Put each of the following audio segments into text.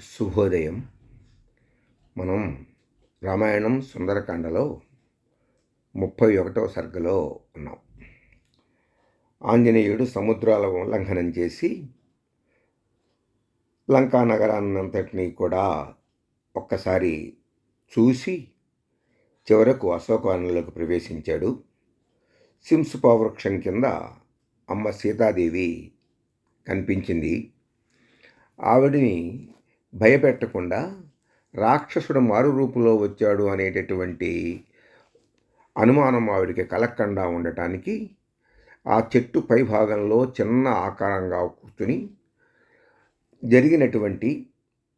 శుభోదయం మనం రామాయణం సుందరకాండలో ముప్పై ఒకటవ సర్గలో ఉన్నాం. ఆంజనేయుడు సముద్రాల ఉల్లంఘనం చేసి లంకా నగరాన్నంతటినీ కూడా ఒక్కసారి చూసి చివరకు అశోకవనంలోకి ప్రవేశించాడు. సింసుపావృక్షం కింద అమ్మ సీతాదేవి కనిపించింది. ఆవిడని భయపెట్టకుండా రాక్షసుడు మారు రూపులో వచ్చాడు అనేటటువంటి అనుమానం ఆవిడికి కలక్కండా ఉండటానికి ఆ చెట్టు పై భాగంలో చిన్న ఆకారంగా కూర్చుని జరిగినటువంటి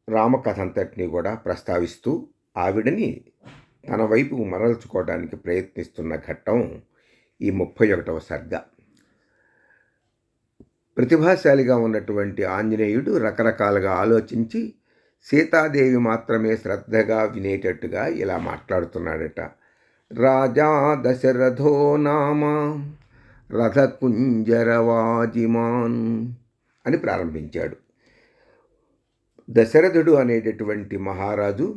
రామకథ అంతటినీ కూడా ప్రస్తావిస్తూ ఆవిడని తన వైపు మరల్చుకోవడానికి ప్రయత్నిస్తున్న ఘట్టం ఈ ముప్పై ఒకటవ సర్గ. ప్రతిభాశాలిగా ఉన్నటువంటి ఆంజనేయుడు రకరకాలుగా ఆలోచించి సీతాదేవి మాత్రమే శ్రద్ధగా వినేటట్టుగా ఇలా మాట్లాడుతున్నాడట. రాజా దశరథో నామ రథకుంజరవాజిమాన్ అని ప్రారంభించాడు. దశరథుడు అనేటటువంటి మహారాజు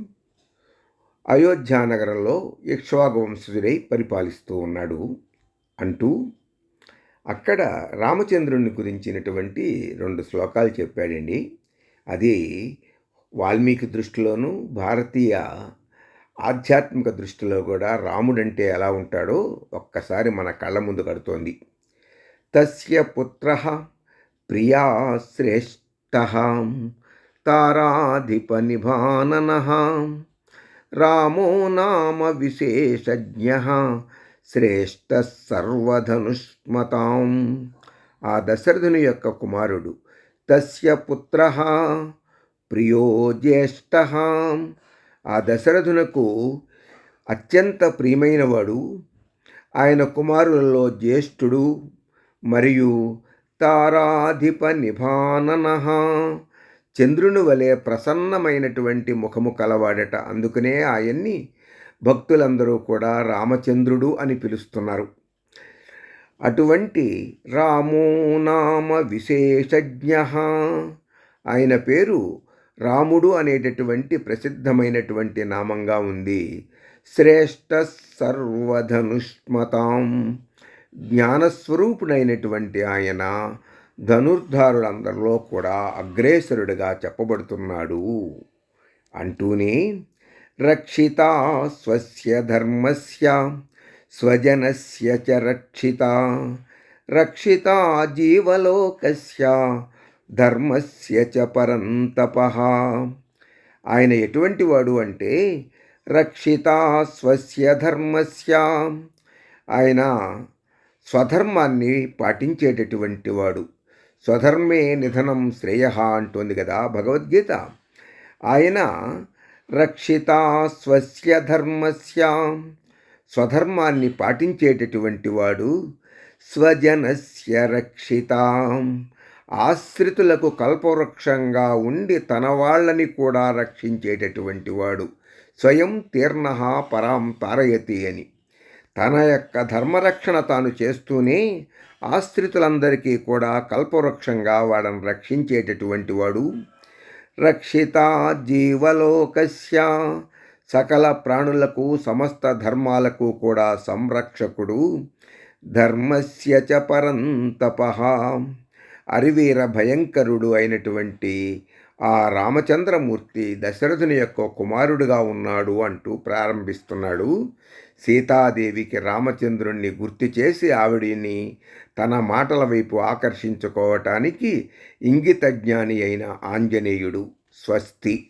అయోధ్యానగరంలో ఇక్ష్వాకు వంశజుడై పరిపాలిస్తూ ఉన్నాడు అంటూ అక్కడ రామచంద్రుని గురించినటువంటి రెండు శ్లోకాలు చెప్పాడండి. అది వాల్మీకి దృష్టిలోనూ భారతీయ ఆధ్యాత్మిక దృష్టిలో కూడా రాముడంటే ఎలా ఉంటాడో ఒక్కసారి మన కళ్ళ ముందు కడుతోంది. తస్య పుత్ర ప్రియా శ్రేష్ఠ తారాధిప నిభానన రామో నామ విశేషజ్ఞ శ్రేష్ఠ సర్వధనుష్మతాం ఆ దశరథుని యొక్క కుమారుడు తస్య పుత్ర ప్రియో జ్యేష్ఠ ఆ దశరథునకు అత్యంత ప్రియమైనవాడు. ఆయన కుమారులలో జ్యేష్ఠుడు మరియు తారాధిప నిభానన చంద్రుని వలె ప్రసన్నమైనటువంటి ముఖము కలవాడట. అందుకనే ఆయన్ని భక్తులందరూ కూడా రామచంద్రుడు అని పిలుస్తున్నారు. అటువంటి రామో నామ విశేషజ్ఞ. ఆయన పేరు రాముడు అనేటటువంటి ప్రసిద్ధమైనటువంటి నామంగా ఉంది. శ్రేష్ఠ సర్వధనుష్మతాం. జ్ఞానస్వరూపుడైనటువంటి ఆయన ధనుర్ధారులందరిలో కూడా అగ్రేసరుడిగా చెప్పబడుతున్నాడు. అంటూనే రక్షిత స్వస్య ధర్మస్య స్వజనస్య చ రక్షిత రక్షిత జీవలోకస్య ధర్మస్య చ పరంతప. ఆయన ఎటువంటి వాడు అంటే రక్షిత స్వస్య ధర్మస్య. ఆయన స్వధర్మాన్ని పాటించేటటువంటి వాడు. స్వధర్మే నిధనం శ్రేయ అంటోంది కదా భగవద్గీత. ఆయన రక్షిత స్వస్య ధర్మస్య. స్వధర్మాన్ని పాటించేటటువంటి వాడు స్వజనస్య రక్షిత. ఆశ్రితులకు కల్పవృక్షంగా ఉండి తన వాళ్ళని కూడా రక్షించేటటువంటి వాడు. స్వయం తీర్ణ పరాం తారయతి అని. తన యొక్క ధర్మరక్షణ తాను చేస్తూనే ఆశ్రితులందరికీ కూడా కల్పవృక్షంగా వాడని రక్షించేటటువంటి వాడు. రక్షిత జీవలోకస్య. సకల ప్రాణులకు సమస్త ధర్మాలకు కూడా సంరక్షకుడు. ధర్మస్య చ పరంతప. అరివీర భయంకరుడు అయినటువంటి ఆ రామచంద్రమూర్తి దశరథుని యొక్క కుమారుడుగా ఉన్నాడు అంటూ ప్రారంభిస్తున్నాడు. సీతాదేవికి రామచంద్రుణ్ణి గుర్తు చేసి ఆవిడిని తన మాటల వైపు ఆకర్షించుకోవటానికి ఇంగితజ్ఞాని అయిన ఆంజనేయుడు స్వస్తి.